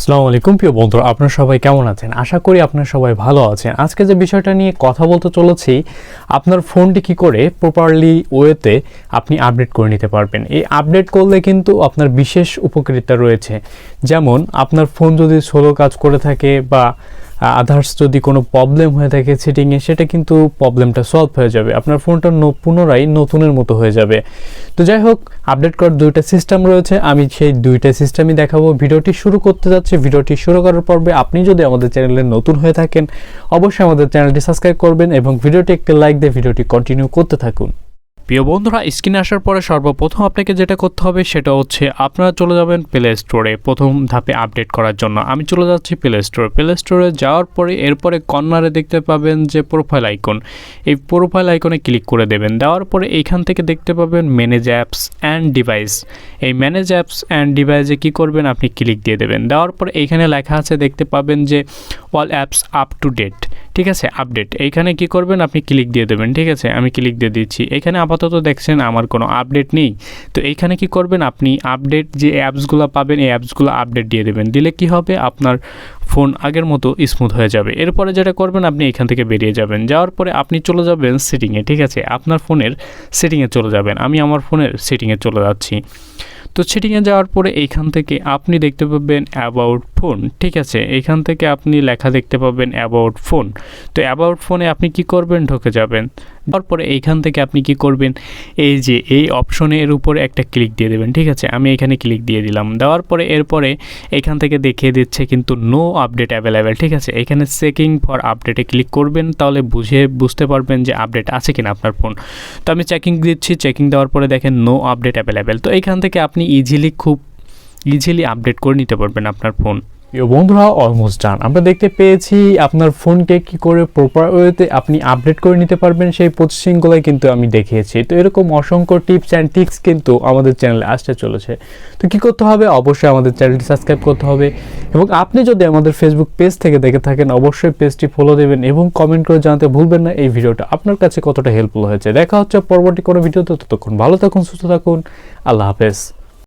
আসসালামু আলাইকুম। প্রিয় বন্ধুরা, আপনারা সবাই কেমন আছেন? আশা করি আপনারা সবাই ভালো আছেন। আজকে যে বিষয়টা নিয়ে কথা বলতে চলেছি, আপনার ফোনটি কি করে প্রপারলি ওয়েতে আপনি আপডেট করে নিতে পারবেন। এই আপডেট করলে কিন্তু আপনার বিশেষ উপকারিতা রয়েছে। যেমন, আপনার ফোন যদি সোলো কাজ করে থাকে বা আদার্স যদি কোনো প্রবলেম হয়ে থাকে সেটিংয়ে সেটা কিন্তু প্রবলেমটা সলভ হয়ে যাবে। আপনার ফোনটা পুনরায় নতুনের মতো হয়ে যাবে। তো যাই হোক আপডেট করার দুইটা সিস্টেম রয়েছে। আমি সেই দুইটা সিস্টেমই দেখাবো। ভিডিওটি শুরু করতে যাচ্ছি। ভিডিওটি শুরু করার পর্বে আপনি যদি আমাদের চ্যানেলে নতুন হয়ে থাকেন, অবশ্যই আমাদের চ্যানেলটি সাবস্ক্রাইব করবেন এবং ভিডিওটি একটি লাইক দিয়ে ভিডিওটি কন্টিনিউ করতে থাকুন। প্রিয় বন্ধুরা, স্ক্রিনে আসার পরে সর্বপ্রথম আপনাকে যেটা করতে হবে সেটা হচ্ছে আপনারা চলে যাবেন প্লে স্টোরে প্রথম ধাপে আপডেট করার জন্য। আমি চলে যাচ্ছি প্লে স্টোরে প্লে স্টোরে যাওয়ার পরে এরপরে কর্নারে দেখতে পাবেন যে প্রোফাইল আইকন এই প্রোফাইল আইকনে ক্লিক করে দেবেন। দেওয়ার পরে এইখান থেকে দেখতে পাবেন ম্যানেজ অ্যাপস অ্যান্ড ডিভাইস এই ম্যানেজ অ্যাপস অ্যান্ড ডিভাইসে কী করবেন? আপনি ক্লিক দিয়ে দেবেন। দেওয়ার পরে এইখানে লেখা আছে, দেখতে পাবেন যে all apps up to date ঠিক আছে আপডেট এইখানে কি করবেন? আপনি ক্লিক দিয়ে দেবেন, ঠিক আছে? আমি ক্লিক দিয়ে দিচ্ছি। এখানে আপাতত দেখছেন আমার কোনো আপডেট নেই। তো এইখানে কি করবেন? আপনি আপডেট যে অ্যাপসগুলো পাবেন, এই অ্যাপসগুলো আপডেট দিয়ে দেবেন। দিলে কি হবে? আপনার ফোন আগের মতো স্মুথ হয়ে যাবে। এরপরে যেটা করবেন, আপনি এখান থেকে বেরিয়ে যাবেন। যাওয়ার পরে আপনি চলে যাবেন সেটিংয়ে ঠিক আছে? আপনার ফোনের সেটিংয়ে চলে যাবেন। আমি আমার ফোনের সেটিংয়ে চলে যাচ্ছি। তো সেটিংয়ে যাওয়ার পরে এইখান থেকে আপনি দেখতে পাবেন অ্যাবাউট ফোন ঠিক আছে? এখান থেকে আপনি লেখা দেখতে পাবেন অ্যাবাউট ফোন তো অ্যাবাউট ফোনে আপনি কি করবেন? ঢুকে যাবেন। তারপরে এইখান থেকে আপনি কি করবেন? এই যে, এই অপশনের উপরে একটা ক্লিক দিয়ে দেবেন, ঠিক আছে? আমি এখানে ক্লিক দিয়ে দিলাম। দেওয়ার পরে এরপরে এখান থেকে দেখিয়ে দিচ্ছে কিন্তু নো আপডেট অ্যাভেলেবেল ঠিক আছে? এখানে চেকিং ফর আপডেটে ক্লিক করবেন, তাহলে বুঝে, বুঝতে পারবেন যে আপডেট আছে কিনা আপনার ফোন তো আমি চেকিং দিচ্ছি চেকিং দেওয়ার পরে দেখেন নো আপডেট অ্যাভেলেবেল তো এখান থেকে আপনি ইজিলি খুব ইজিলি আপডেট করে নিতে পারবেন আপনার ফোন প্রিয় বন্ধুরা অলমোস্ট ডান আমরা দেখতে পেয়েছি আপনার ফোনকে কি করে প্রপার ওয়েতে আপনি আপডেট করে নিতে পারবেন সেই প্রসেসিংগুলোই কিন্তু আমি দেখিয়েছি। তো এরকম অসংখ্য টিপস অ্যান্ড টিক্স কিন্তু আমাদের চ্যানেলে আসতে চলেছে। তো কি করতে হবে? অবশ্যই আমাদের চ্যানেলটি সাবস্ক্রাইব করতে হবে এবং আপনি যদি আমাদের ফেসবুক পেজ থেকে দেখে থাকেন, অবশ্যই পেজটি ফলো দেবেন এবং কমেন্ট করে জানাতে ভুলবেন না। এই ভিডিওটা আপনার কাছে কতটা হেল্পফুল হয়েছে? দেখা হচ্ছে পরবর্তী কোনো ভিডিওতে। ততক্ষণ ভালো থাকুন, সুস্থ থাকুন। আল্লাহ হাফেজ।